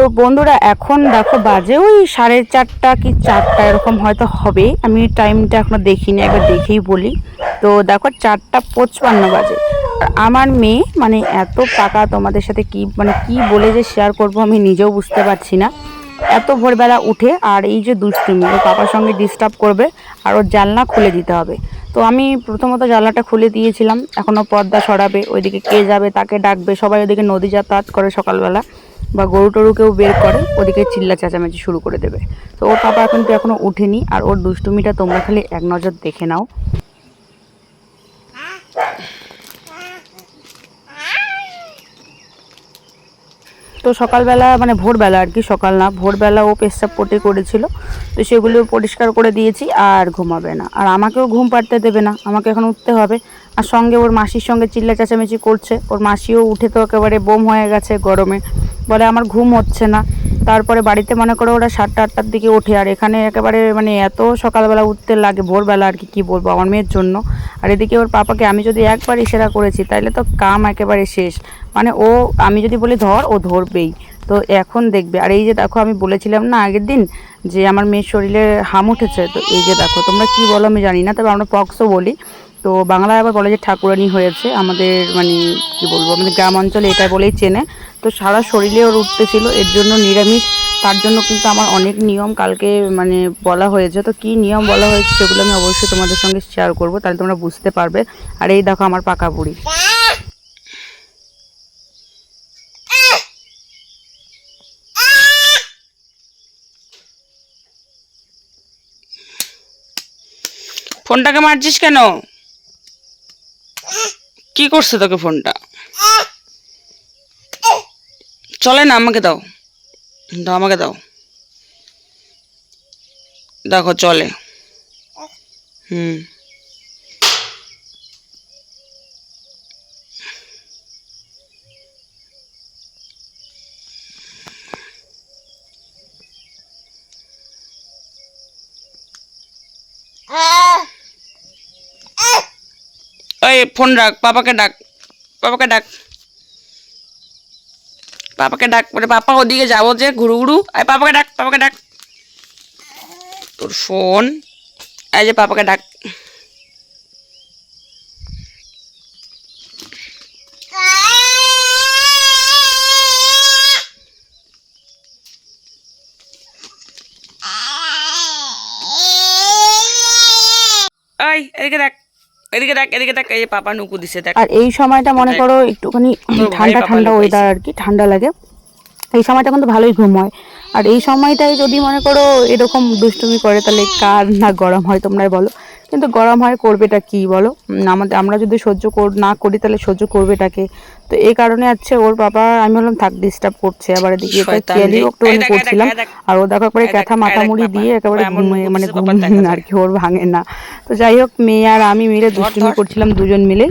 তো বন্ধুরা, এখন দেখো বাজে ওই সাড়ে চারটা কি চারটা এরকম হয়তো হবে। আমি টাইমটা এখনও দেখিনি, একবার দেখেই বলি। তো দেখো চারটা পঁচপান্ন বাজে। আমার মেয়ে মানে এত পাকা তোমাদের সাথে কি মানে কি বলে যে শেয়ার করব আমি নিজেও বুঝতে পারছি না। এত ভোরবেলা উঠে আর এই যে দুষ্টুমি, ওর পাপার সঙ্গে ডিস্টার্ব করবে আর ওর জানলা খুলে দিতে হবে। তো আমি প্রথমত জানলাটা খুলে দিয়েছিলাম এখনও পর্দা সরাবে, ওইদিকে কে যাবে, তাকে ডাকবে, সবাই ওদিকে নদী যাতায়াত করে সকালবেলা। বা গরু টরু কেউ বের করে, ওদিকে চিল্লা চেঁচামেচি শুরু করে দেবে। তো ওর পাপা কিন্তু এখনও উঠেনি, আর ওর দুষ্টুমিটা তোমরা খালি এক নজর দেখে নাও। তো সকালবেলা মানে ভোরবেলা আর কি, সকাল না, ভোরবেলা ও পেশাব পটি করেছিল, তো সেগুলো পরিষ্কার করে দিয়েছি, আর ঘুমাবে না। আর আমাকেও ঘুম পাড়তে দেবে না, আমাকে এখন উঠতে হবে। আর সঙ্গে ওর মাসির সঙ্গে চিল্লা চেঁচামেচি করছে, ওর মাসিও উঠে তো একেবারে বোম হয়ে গেছে গরমে। বলে আমার ঘুম হচ্ছে না। তারপরে বাড়িতে মনে করো ওরা সাতটা আটটার দিকে ওঠে, আর এখানে একেবারে মানে এত সকালবেলা উঠতে লাগে, ভোরবেলা আর কি, কী বলব, আমার মেয়ের জন্য। আর এদিকে ওর পাপাকে আমি যদি একবার ইশারা করেছি তাহলে তো কাম একেবারে শেষ। মানে ও, আমি যদি বলি ধর, ও ধরবেই। তো এখন দেখবে, আর এই যে দেখো আমি বলেছিলাম না আগের দিন, যে আমার মেয়ের শরীরে হাম উঠেছে, তো এই যে দেখো, তোমরা কি বলো আমি জানি না, তবে আমরা পক্সও বলি। তো বাংলায় আবার বলে যে ঠাকুরানি হয়েছে, আমাদের মানে কি বলব, আমাদের গ্রাম অঞ্চলে এটা বলেই চেনে। তো সারা শরীরে ওর উঠতেছিল, এর জন্য নিরামিষ। তার জন্য কিন্তু আমার অনেক নিয়ম কালকে মানে বলা হয়েছে। তো কি নিয়ম বলা হয়েছে সেগুলো আমি অবশ্যই তোমাদের সঙ্গে শেয়ার করব, তাহলে তোমরা বুঝতে পারবে। আর এই দেখো আমার পাকা বুড়ি। ফোনটাকে মারছিস কেন? কি করছে তোকে ফোনটা? চলে না, আমাকে দাও। দাও, আমাকে দাও। দেখো, চলে। হুম। ওই ফোন রাখ, পাপাকে ডাক পাপাকে ডাক। পাপাকে ডাক মানে পাপা ওদিকে যাব যে, ঘুরু ঘুরু। আয় পাপাকে ডাক পাপাকে ডাক। তোর ফোন এই যে পাপাকে ডাক এই এদিকে দেখ এদিকে দেখ এদিকে দেখ এই পাপা নুকু দিছে দেখ। আর এই সময়টা মনে করো একটুখানি ঠান্ডা ঠান্ডা। ওয়েদার আর কি ঠান্ডা লাগে। এই সময়টা কিন্তু ভালোই ঘুম হয়। আর এই সময়টাই যদি মনে করো এরকম দুষ্টুমি করে তাহলে কার না গরম হয় তোমরাই বলো। কিন্তু গরম হয় করবেটা কি বলো? আমাদের আমরা যদি সহ্য কর না করি তাহলে সহ্য করবেটাকে। তো এই কারণে আছে ওর বাবা আমি বললাম থাক ডিস্টার্ব করছে। আবার এদিকে কেয়ালি দেখ, করছিলাম। আর ও দেখো করে এই ক্যাথা মাথামুড়ি মাথা মুড়ি দিয়ে একেবারে মানে ঘুম। আর কি ওর ভাঙে না। তো যাই হোক মেয়ে আর আমি মিলে দুষ্টুমি করছিলাম দুজন মিলে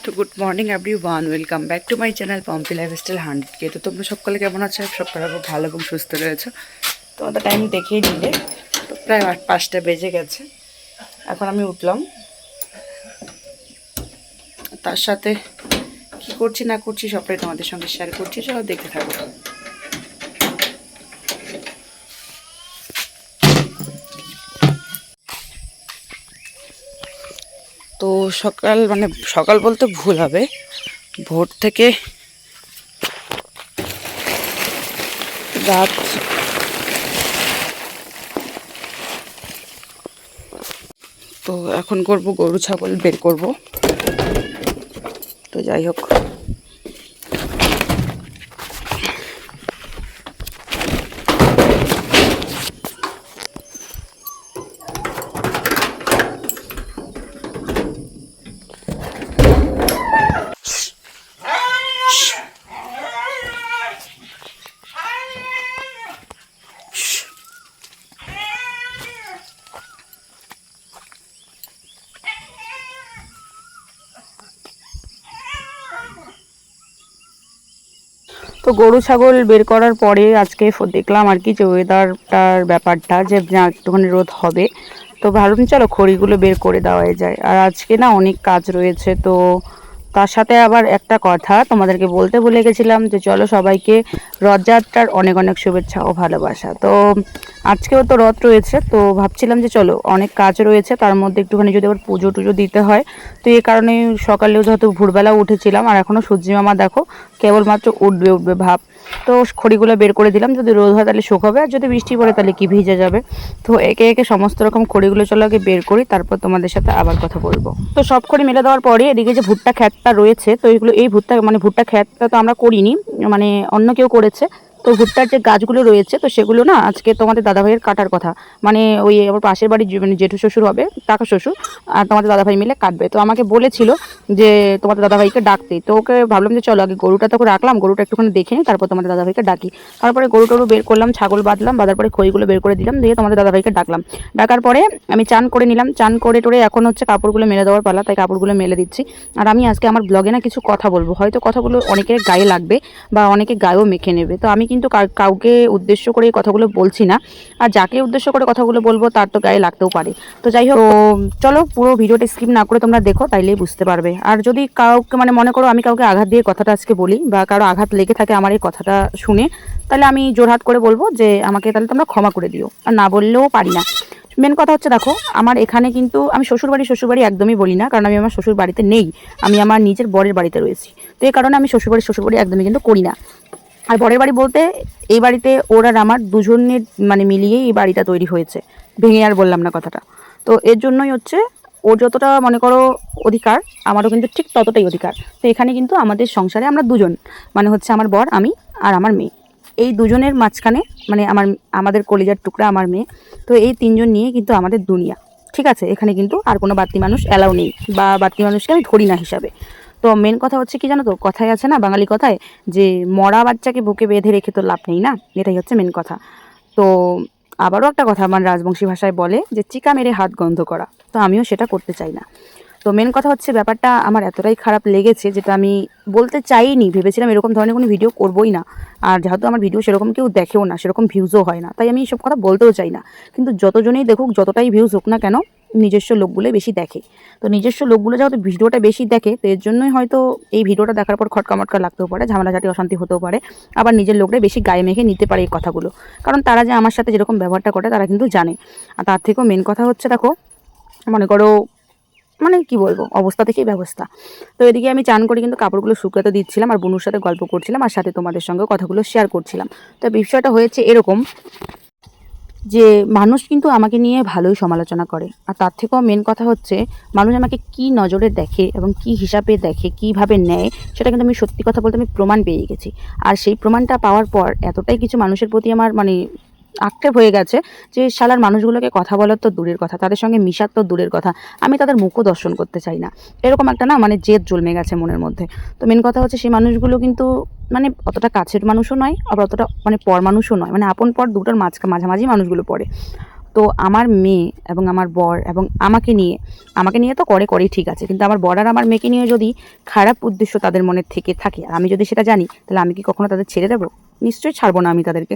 তো good morning everyone welcome back to my channel Pompi lifestyle hundred K. তো তোমরা সকলে কেমন আছো? খুব ভালো এবং সুস্থ রয়েছে? তোমাদের টাইম দেখিয়ে দিলে প্রায় পাঁচটা বেজে গেছে। এখন আমি উঠলাম। তার সাথে কি করছি না করছি সবটাই তোমাদের সঙ্গে শেয়ার করছি। চলো দেখতে থাকো। তো সকাল মানে সকাল বলতে ভুল হবে। ভোর থেকে রাত তো এখন করব গরু, ছাগল বের করব। তো যাই হোক। তো গরু, ছাগল বের করার পরে আজকে দেখলাম আর কি যে ওয়েদারটার ব্যাপারটা যে একটুখানি রোদ হবে। তো ভাবলাম, চলো খড়িগুলো বের করে দেওয়াই যায়। আর আজকে না অনেক কাজ রয়েছে, তো তার সাথে আবার একটা কথা তোমাদেরকে বলতে ভুলে গেছিলাম যে চলো সবাইকে রথযাত্রার অনেক অনেক শুভেচ্ছা ও ভালোবাসা। তো আজকেও তো রথ রয়েছে, তো ভাবছিলাম যে চলো অনেক কাজ রয়েছে, তার মধ্যে একটুখানি যদি আবার পুজো টুজো দিতে হয়, তো এই কারণে সকালেও যেহেতু ভোরবেলা উঠেছিলাম আর এখনও সূর্যি মামা দেখো কেবলমাত্র উঠবে উঠবে ভাব। তো খড়িগুলো বের করে দিলাম, যদি রোদ হয় তাহলে শুকাবে, আর যদি বৃষ্টি পড়ে তাহলে কি ভিজে যাবে? তো একে একে সমস্ত রকম খড়িগুলো চলো আগে বের করি, তারপর তোমাদের সাথে আবার কথা বলব। তো সব খড়ি মেলে দেওয়ার পরে এদিকে যে ভুট্টা খ্যাতটা রয়েছে, তো এইগুলো এই ভুট্টা মানে ভুট্টা খ্যাতটা তো আমরা করিনি মানে অন্য কেউ করেছে তো ভুট্টার যে গাছগুলো রয়েছে, তো সেগুলো না আজকে তোমাদের দাদাভাইয়ের কাটার কথা। মানে ওই আমার পাশের বাড়ির মানে জেঠু শ্বশুর হবে, কাকা শ্বশুর, আর তোমাদের দাদাভাই মিলে কাটবে। তো আমাকে বলেছিল যে, তোমাদের দাদাভাইকে ডাকতে। তো ওকে ভাবলাম যে, চলো আগে গরুটা তো রাখলাম, গরুটা একটুখানি দেখে নিই, তারপর তোমাদের দাদাভাইকে ডাকি। তারপরে গরু টরু বের করলাম, ছাগল বাঁধলাম, বাঁধার পরে খইগুলো বের করে দিলাম, দিয়ে তোমাদের দাদাভাইকে ডাকলাম। ডাকার পরে আমি চান করে নিলাম, চান করে টোরে এখন হচ্ছে কাপড়গুলো মেলে দেওয়ার পালা, তাই কাপড়গুলো মেলে দিচ্ছি। আর আমি আজকে আমার ব্লগে না কিছু কথা বলব, হয়তো কথাগুলো অনেকের গায়ে লাগবে, বা অনেকে গায়েও মেখে নেবে। তো আমি কিন্তু কাউকে উদ্দেশ্য করে এই কথাগুলো বলছি না। আর যাকে উদ্দেশ্য করে কথাগুলো বলব, তার তো গায়ে লাগতেও পারে। তো যাই হোক চলো পুরো ভিডিওটা স্কিপ না করে তোমরা দেখো, তাইলেই বুঝতে পারবে। আর যদি কাউকে মানে মনে করো আমি কাউকে আঘাত দিয়ে কথাটা আজকে বলি, বা কারও আঘাত লেগে থাকে আমার এই কথাটা শুনে, তাহলে আমি জোরহাট করে বলব যে আমাকে তাহলে তোমরা ক্ষমা করে দিও। আর না বললেও পারি না। মেন কথা হচ্ছে দেখো, আমার এখানে কিন্তু, আমি শ্বশুরবাড়ি শ্বশুরবাড়ি একদমই বলি না, কারণ আমি আমার শ্বশুর বাড়িতে নেই। আমি আমার নিজের বরের বাড়িতে রয়েছি। তো এই কারণে আমি শ্বশুরবাড়ি শ্বশুরবাড়ি একদমই কিন্তু করি না। আর বরের বাড়ি বলতে এই বাড়িতে ওর আর আমার দুজনের মানে মিলিয়েই এই বাড়িটা তৈরি হয়েছে। ভেঙে আর বললাম না কথাটা। তো এর জন্যই হচ্ছে ওর যতটা মনে করো অধিকার, আমারও কিন্তু ঠিক ততটাই অধিকার। তো এখানে কিন্তু আমাদের সংসারে আমরা দুজন মানে হচ্ছে আমার বর, আমি আর আমার মেয়ে। এই দুজনের মাঝখানে মানে আমার, আমাদের কলিজার টুকরা আমার মেয়ে। তো এই তিনজন নিয়ে কিন্তু আমাদের দুনিয়া। ঠিক আছে, এখানে কিন্তু আর কোনো বাড়তি মানুষ অ্যালাউ নেই, বা বাড়তি মানুষকে আমি ধরি না হিসাবে। তো মেন কথা হচ্ছে কি জানো তো? কথাই আছে না, বাঙালি কথায়, যে মরা বাচ্চাকে বুকে বেঁধে রেখে তো লাভ নেই না? এটাই হচ্ছে মেন কথা। তো আবারও একটা কথা আমার রাজবংশী ভাষায় বলে যে, চিকা মেরে হাত গন্ধ করা। তো আমিও সেটা করতে চাই না। তো মেন কথা হচ্ছে ব্যাপারটা আমার এতটাই খারাপ লেগেছে যেটা আমি বলতে চাইনি, ভেবেছিলাম এরকম ধরনের কোনো ভিডিও করবোই না। আর যেহেতু আমার ভিডিও সেরকম কেউ দেখেও না, সেরকম ভিউজও হয় না, তাই আমি এসব কথা বলতেও চাই না। কিন্তু যতজনেই দেখুক, যতটাই ভিউজ হোক না কেন নিজস্ব লোকগুলোই বেশি দেখে। তো নিজস্ব লোকগুলো যেহেতু ভিডিওটা বেশি দেখে, তো এর জন্যই হয়তো এই ভিডিওটা দেখার পর খটকা মটকা লাগতেও পারে, ঝামেলাঝাটি, অশান্তি হতেও পারে। আবার নিজের লোকরা বেশি গায়ে মেখে নিতে পারে এই কথাগুলো। কারণ তারা যে আমার সাথে যেরকম ব্যবহারটা করে, তারা কিন্তু জানে। আর তার থেকেও মেন কথা হচ্ছে, দেখো, মনে করো মানে কি বলব, অবস্থা থেকেই ব্যবস্থা। তো এদিকে আমি চান করে কিন্তু কাপড়গুলো শুকাতে দিচ্ছিলাম, আর বনুর সাথে গল্প করছিলাম, আর সাথে তোমাদের সঙ্গে কথাগুলো শেয়ার করছিলাম। তো বিষয়টা হয়েছে এরকম যে মানুষ কিন্তু আমাকে নিয়ে ভালোই সমালোচনা করে। আর তার থেকেও মেন কথা হচ্ছে, মানুষ আমাকে কি নজরে দেখে এবং কি হিসাবে দেখে, কীভাবে নেয়, সেটা কিন্তু আমি সত্যি কথা বলতে আমি প্রমাণ পেয়ে গেছি। আর সেই প্রমাণটা পাওয়ার পর এতটাই কিছু মানুষের প্রতি আমার মানে আক্ষেপ হয়ে গেছে যে শালার মানুষগুলোকে কথা বলার তো দূরের কথা, তাদের সঙ্গে মিশার তো দূরের কথা। আমি তাদের মুখও দর্শন করতে চাই না। এরকম একটা না মানে জেদ জন্মে গেছে মনের মধ্যে। তো মেন কথা হচ্ছে সেই মানুষগুলো কিন্তু মানে অতটা কাছের মানুষও নয়, আবার অতটা মানে পর মানুষও নয়। মানে আপন পর দুটোর মাঝ, মাঝামাঝি মানুষগুলো পড়ে। তো আমার মেয়ে এবং আমার বর এবং আমাকে নিয়ে আমাকে নিয়ে তো করে, করেই ঠিক আছে। কিন্তু আমার বর আর আমার মেয়েকে নিয়ে যদি খারাপ উদ্দেশ্য তাদের মনে থেকে থাকে, আর আমি যদি সেটা জানি, তাহলে আমি কি কখনো তাদের ছেড়ে দেবো? নিশ্চয়ই ছাড়বো না আমি তাদেরকে।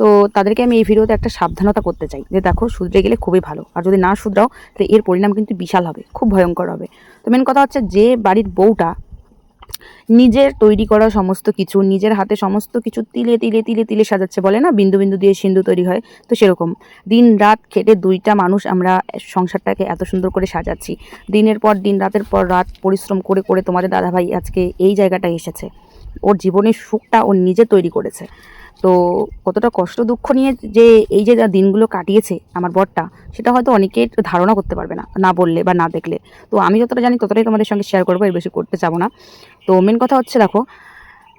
তো তাদেরকে আমি এই ভিডিওতে একটা সাবধানতা করতে চাই যে দেখো, শুধরে গেলে খুবই ভালো। আর যদি না শুধরাও, তাহলে এর পরিণাম কিন্তু বিশাল হবে, খুব ভয়ঙ্কর হবে। তো মেন কথা হচ্ছে যে বাড়ির বউটা নিজের তৈরি করা সমস্ত কিছু, নিজের হাতে সমস্ত কিছু তিলে তিলে তিলে তিলে সাজাচ্ছে, বলে না? বিন্দু বিন্দু দিয়ে সিন্ধু তৈরি হয়, তো সেরকম। দিন রাত খেটে দুইটা মানুষ আমরা সংসারটাকে এত সুন্দর করে সাজাচ্ছি। দিনের পর দিন, রাতের পর রাত পরিশ্রম করে করে তোমাদের দাদাভাই আজকে এই জায়গাটায় এসেছে। ওর জীবনের সুখটা ও নিজে তৈরি করেছে। তো কতটা কষ্ট দুঃখ নিয়ে যে এই যে দিনগুলো কাটিয়েছে আমার বরটা, সেটা হয়তো অনেকে ধারণা করতে পারবে না না বললে বা না দেখলে। তো আমি যতটা জানি ততটাই তোমাদের সঙ্গে শেয়ার করব, এর বেশি করতে চাবো না। তো মেন কথা হচ্ছে দেখো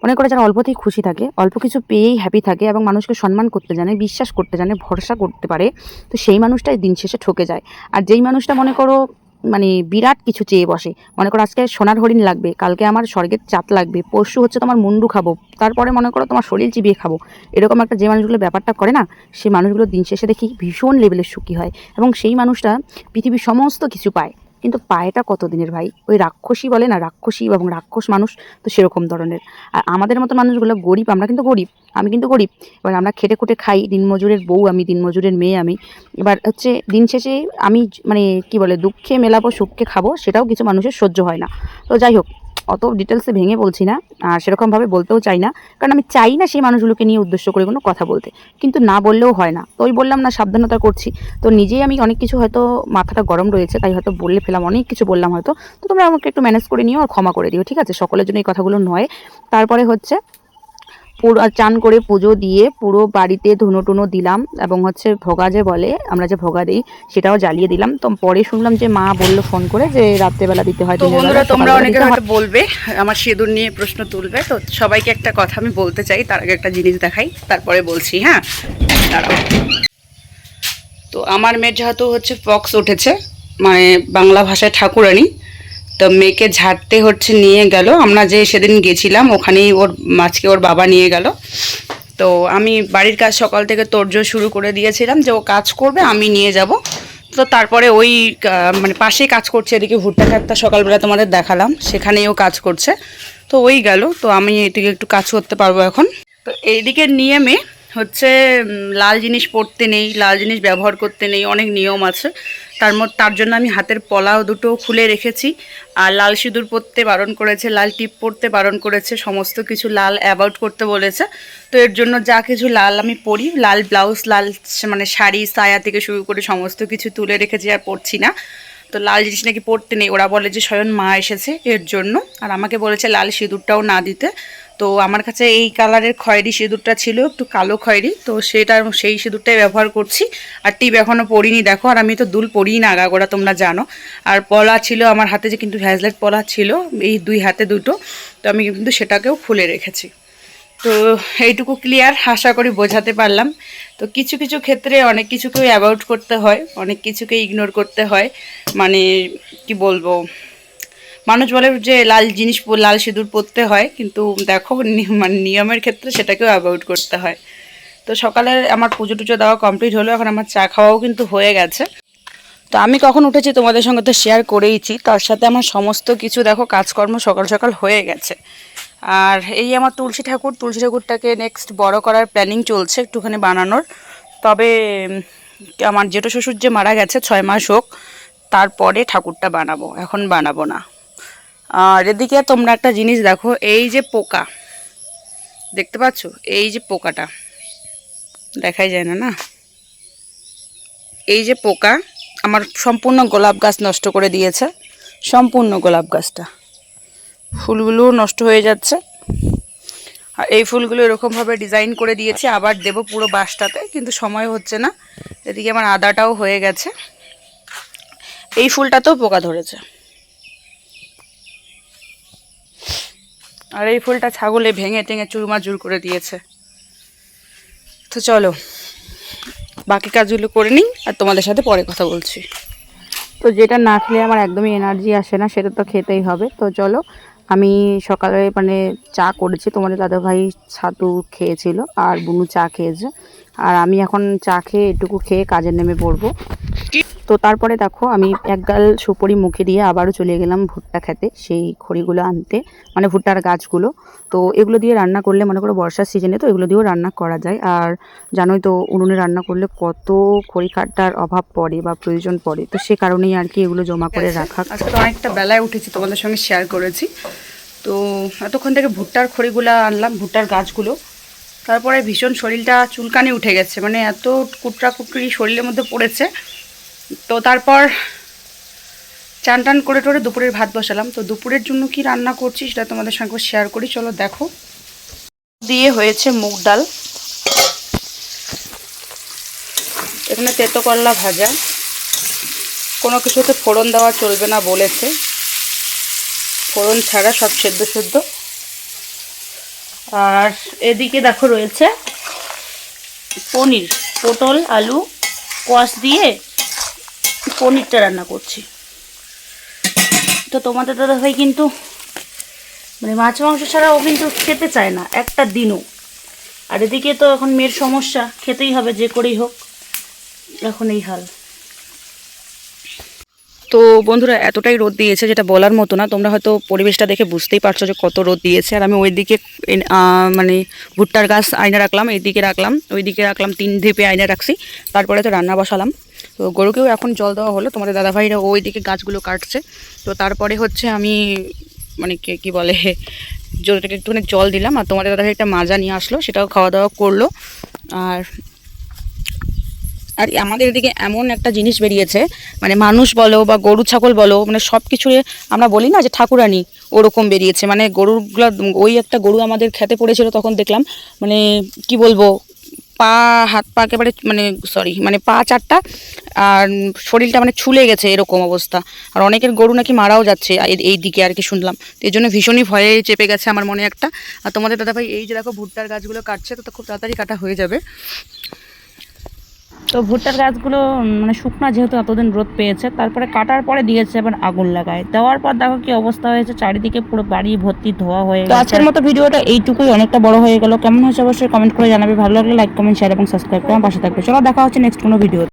অনেক করে যারা অল্পতেই খুশি থাকে, অল্প কিছু পেয়েই হ্যাপি থাকে এবং মানুষকে সম্মান করতে জানে, বিশ্বাস করতে জানে, ভরসা করতে পারে, তো সেই মানুষটাই দিন শেষে ঠকে যায়। আর যেই মানুষটা মনে করো মানে বিরাট কিছু চেয়ে বসে। মনে করো আজকে সোনার হরিণ লাগবে, কালকে আমার স্বর্গের চাঁদ লাগবে, পরশু হচ্ছে তোমার মুন্ডু খাব, তারপরে মনে করো তোমার শরীর চিবিয়ে খাব। এরকম একটা যে মানুষগুলো ব্যাপারটা করে না সেই মানুষগুলো দিন শেষে দেখি ভীষণ লেভেলের সুখী হয় এবং সেই মানুষটা পৃথিবীর সমস্ত কিছু পায়। কিন্তু পায়েটা কতদিনের ভাই? ওই রাক্ষসী বলে না, রাক্ষসী এবং রাক্ষস মানুষ তো সেরকম ধরনের। আর আমাদের মতো মানুষগুলো গরিব, আমরা কিন্তু গরিব, আমি কিন্তু গরিব। এবার আমরা খেটে খুটে খাই, দিনমজুরের বউ আমি, দিনমজুরের মেয়ে আমি। এবার হচ্ছে দিন শেষে আমি মানে কি বলে, দুঃখে মেলাবো সুখকে খাব, সেটাও কিছু মানুষের সহ্য হয় না। তো যাই হোক অত ডিটেলসে ভেঙে বলছি না, আর সেরকমভাবে বলতেও চাই না, কারণ আমি চাই না সেই মানুষগুলোকে নিয়ে উদ্দেশ্য করে কোনো কথা বলতে। কিন্তু না বললেও হয় না। তো ওই বললাম, না, সাবধানতা করছি। তো নিজেই আমি অনেক কিছু হয়তো মাথাটা গরম রয়েছে, তাই হয়তো বললে ফেলাম, অনেক কিছু বললাম হয়তো। তো তোমরা আমাকে একটু ম্যানেজ করে নিও আর ক্ষমা করে দিও, ঠিক আছে? সকলের জন্য এই কথাগুলো নয়। তারপরে হচ্ছে পুরো চান করে পুজো দিয়ে পুরো বাড়িতে ধুনো টুনো দিলাম এবং হচ্ছে ভোগা যে বলে আমরা যে ভোগা দিই সেটাও জ্বালিয়ে দিলাম। তো পরে শুনলাম যে মা বলল ফোন করে যে রাত্রেবেলা দিতে হয় বন্ধুরা তোমরা অনেকে হয়তো বলবে আমার সিঁদুর নিয়ে প্রশ্ন তুলবে তো সবাইকে একটা কথা আমি বলতে চাই তার আগে একটা জিনিস দেখাই তারপরে বলছি হ্যাঁ? দাঁড়াও। তো আমার মেয়ের যেহেতু হচ্ছে ফক্স উঠেছে মানে বাংলা ভাষায় ঠাকুরানি তো মেয়েকে ঝাড়তে হচ্ছে নিয়ে গেল। আমরা যে সেদিন গেছিলাম, ওখানেই ওর মাছকে ওর বাবা নিয়ে গেল। তো আমি বাড়ির কাজ সকাল থেকে তোড়জোড় শুরু করে দিয়েছিলাম যে ও কাজ করবে, আমি নিয়ে যাব। তো তারপরে ওই মানে পাশেই কাজ করছে এদিকে ভুট্টা খাটটা সকালবেলা তোমাদের দেখালাম, সেখানেই ও কাজ করছে। তো ওই গেল, তো আমি এদিকে একটু কাজ করতে পারব এখন। তো এইদিকে নিয়মে হচ্ছে লাল জিনিস পরতে নেই, লাল জিনিস ব্যবহার করতে নেই, অনেক নিয়ম আছে। তার মধ্যে তার জন্য আমি হাতের পলাও দুটো খুলে রেখেছি। আর লাল সিঁদুর পরতে বারণ করেছে, লাল টিপ পরতে বারণ করেছে, সমস্ত কিছু লাল অ্যাভয়েড করতে বলেছে। তো এর জন্য যা কিছু লাল আমি পরি লাল ব্লাউজ লাল মানে শাড়ি, সায়া থেকে শুরু করে সমস্ত কিছু তুলে রেখেছি আর পরছি না। তো লাল জিনিস নাকি পরতে নেই, ওরা বলে যে স্বয়ং মা এসেছে এর জন্য। আর আমাকে বলেছে, লাল সিঁদুরটাও না দিতে। তো আমার কাছে এই কালারের খয়েরি সিঁদুরটা ছিল, একটু কালো খয়েরি। তো সেটা সেই সিঁদুরটাই ব্যবহার করছি। আর টিপ এখনও পরিনি, দেখো, আর আমি তো দুল পরিই না, আগাগোড়া তোমরা জানো। আর পলা ছিল আমার হাতে যে কিন্তু ভ্যাজলেট পলা ছিল, এই দুই হাতে দুটো। তো আমি কিন্তু সেটাকেও খুলে রেখেছি। তো এইটুকু ক্লিয়ার আশা করি বোঝাতে পারলাম। তো কিছু কিছু ক্ষেত্রে অনেক কিছুকেই অ্যাভয়েড করতে হয়, অনেক কিছুকে ইগনোর করতে হয়। মানে কি বলব? মানুষ বলে যে লাল জিনিস লাল সিঁদুর পরতে হয়, কিন্তু দেখো মানে নিয়মের ক্ষেত্রে সেটাকেও অ্যাভয়েড করতে হয়। তো সকালে আমার পুজো টুজো দেওয়া কমপ্লিট হলো, এখন আমার চা খাওয়াও কিন্তু হয়ে গেছে। তো আমি কখন উঠেছি তোমাদের সঙ্গে তো শেয়ার করেইছি, তার সাথে আমার সমস্ত কিছু দেখো, কাজকর্ম সকাল সকাল হয়ে গেছে। আর এই আমার তুলসী ঠাকুর, তুলসী ঠাকুরটাকে নেক্সট বড় করার প্ল্যানিং চলছে একটুখানি বানানোর। তবে আমার জেঠো শ্বশুর যে মারা গেছে, ছয় মাস হোক, তারপরে ঠাকুরটা বানাবো, এখন বানাবো না। আর এদিকে তোমরা একটা জিনিস দেখো, এই যে পোকা। দেখতে পাচ্ছ? এই যে পোকাটা। দেখাই যায় না না? এই যে পোকা, আমার সম্পূর্ণ গোলাপ গাছ নষ্ট করে দিয়েছে। সম্পূর্ণ গোলাপ গাছটা। ফুলগুলো নষ্ট হয়ে যাচ্ছে। আর এই ফুলগুলো এরকমভাবে ডিজাইন করে দিয়েছি, আবার দেব পুরো বাসটাতে, কিন্তু সময় হচ্ছে না। এদিকে আমার আদাটাও হয়ে গেছে। এই ফুলটাতেও পোকা ধরেছে। আর এই ফুলটা ছাগলে ভেঙে টেঙে চুরমাচুর করে দিয়েছে। তো চলো, বাকি কাজগুলো করে নিই আর তোমাদের সাথে পরে কথা বলছি। তো যেটা না খেলে আমার একদমই এনার্জি আসে না, সেটা তো খেতেই হবে। তো চলো, আমি সকালে মানে চা করেছি, তোমাদের দাদাভাই ছাতু খেয়েছিল আর বুনু চা খেয়েছে। আর আমি এখন চা খেয়ে এটুকু খেয়ে কাজে নেমে পড়ব। তো তারপরে দেখো আমি এক গাল সুপরি মুখে দিয়ে আবারও চলে গেলাম ভুট্টা খেতে সেই খড়িগুলো আনতে মানে ভুট্টার গাছগুলো। তো এগুলো দিয়ে রান্না করলে মনে করো বর্ষার সিজনে তো এগুলো দিয়েও রান্না করা যায়। আর জানোই তো উনুনে রান্না করলে কত খড়ি খাট্টার অভাব পড়ে বা প্রয়োজন পড়ে। তো সে কারণেই আর কি এগুলো জমা করে রাখা। আজকে তো অনেকটা বেলায় উঠেছি তোমাদের সঙ্গে শেয়ার করেছি। তো এতক্ষণ থেকে ভুট্টার খড়িগুলো আনলাম ভুট্টার গাছগুলো। তারপরে ভীষণ শরীরটা চুলকানি উঠে গেছে মানে এত কুটরা কুটরি শরীরের মধ্যে পড়েছে। তো তারপর চান টান করে টোরে দুপুরের ভাত বসালাম। তো দুপুরের জন্য কি রান্না করছি সেটা তোমাদের সঙ্গে শেয়ার করি, চলো দেখো। দিয়ে হয়েছে মুগ ডাল। এখানে তেতো করলা ভাজা। কোনো কিছুতে ফোড়ন দেওয়া চলবে না বলেছে। ফোড়ন ছাড়া সব সেদ্ধ সেদ্ধ। আর এদিকে দেখো রয়েছে পনির, পটল, আলু, কোয়াশ দিয়ে পনিরটা রান্না করছি। তো তোমাদের দাদা ভাই কিন্তু মানে মাছ মাংস ছাড়া ও কিন্তু খেতে চায় না, একটা দিনও। আর এদিকে তো এখন মেয়ের সমস্যা, খেতেই হবে, যে করেই হোক, এখন এই হাল। তো বন্ধুরা এতটাই রোদ দিয়েছে যেটা বলার মতো না। তোমরা হয়তো পরিবেশটা দেখে বুঝতেই পারছ যে কত রোদ দিয়েছে। আর আমি ওইদিকে মানে ভুট্টার গাছ আয়না রাখলাম, এইদিকে রাখলাম, ওইদিকে রাখলাম, তিন ধিপে আয়না রাখছি। তারপরে তো রান্না বসালাম। তো গরুকেও এখন জল দেওয়া হলো, তোমাদের দাদাভাইরা ওইদিকে গাছগুলো কাটছে। তো তারপরে হচ্ছে আমি মানে কে, কী বলে জোরটাকে একটুখানি জল দিলাম। আর তোমাদের দাদাভাই একটা মাজা নিয়ে আসলো, সেটাও খাওয়া দাওয়া করল। আর আর আমাদের এদিকে এমন একটা জিনিস বেরিয়েছে মানে মানুষ বলো বা গরু, ছাগল বলো মানে সব কিছু আমরা বলি না যে ঠাকুরানি ওরকম বেরিয়েছে। মানে গরুগুলো, ওই একটা গরু আমাদের খেতে পড়েছিল তখন দেখলাম মানে কি বলব, পা, হাত পা একেবারে মানে সরি মানে পা চারটা, আর শরীরটা মানে ছুলে গেছে এরকম অবস্থা। আর অনেকের গরু নাকি মারাও যাচ্ছে এই- দিকে আর কি শুনলাম। তো এই জন্য ভীষণই ভয়ে চেপে গেছে আমার মনে একটা। আর তোমাদের দাদাভাই, এই যে দেখো ভুট্টার গাছগুলো কাটছে, তো খুব তাড়াতাড়ি কাটা হয়ে যাবে। তো ভুট্টার গাছগুলো মানে শুকনা যেহেতু এতদিন রোদ পেয়েছে তারপরে কাটার পরে দিয়েছে এবার আগুন লাগায়। দেওয়ার পর দেখো কি অবস্থা হয়েছে চারিদিকে পুরো বাড়ি ভর্তি ধোয়া হয়ে গেছে আজকের মতো ভিডিওটা এইটুকুই অনেকটা বড় হয়ে গেল। কেমন হয়েছে অবশ্যই কমেন্ট করে জানাবে। ভালো লাগলে লাইক কমেন্ট শেয়ার এবং সাবস্ক্রাইব করে আমার পাশে থাকবে। চলো দেখা হচ্ছে নেক্সট কোনো ভিডিও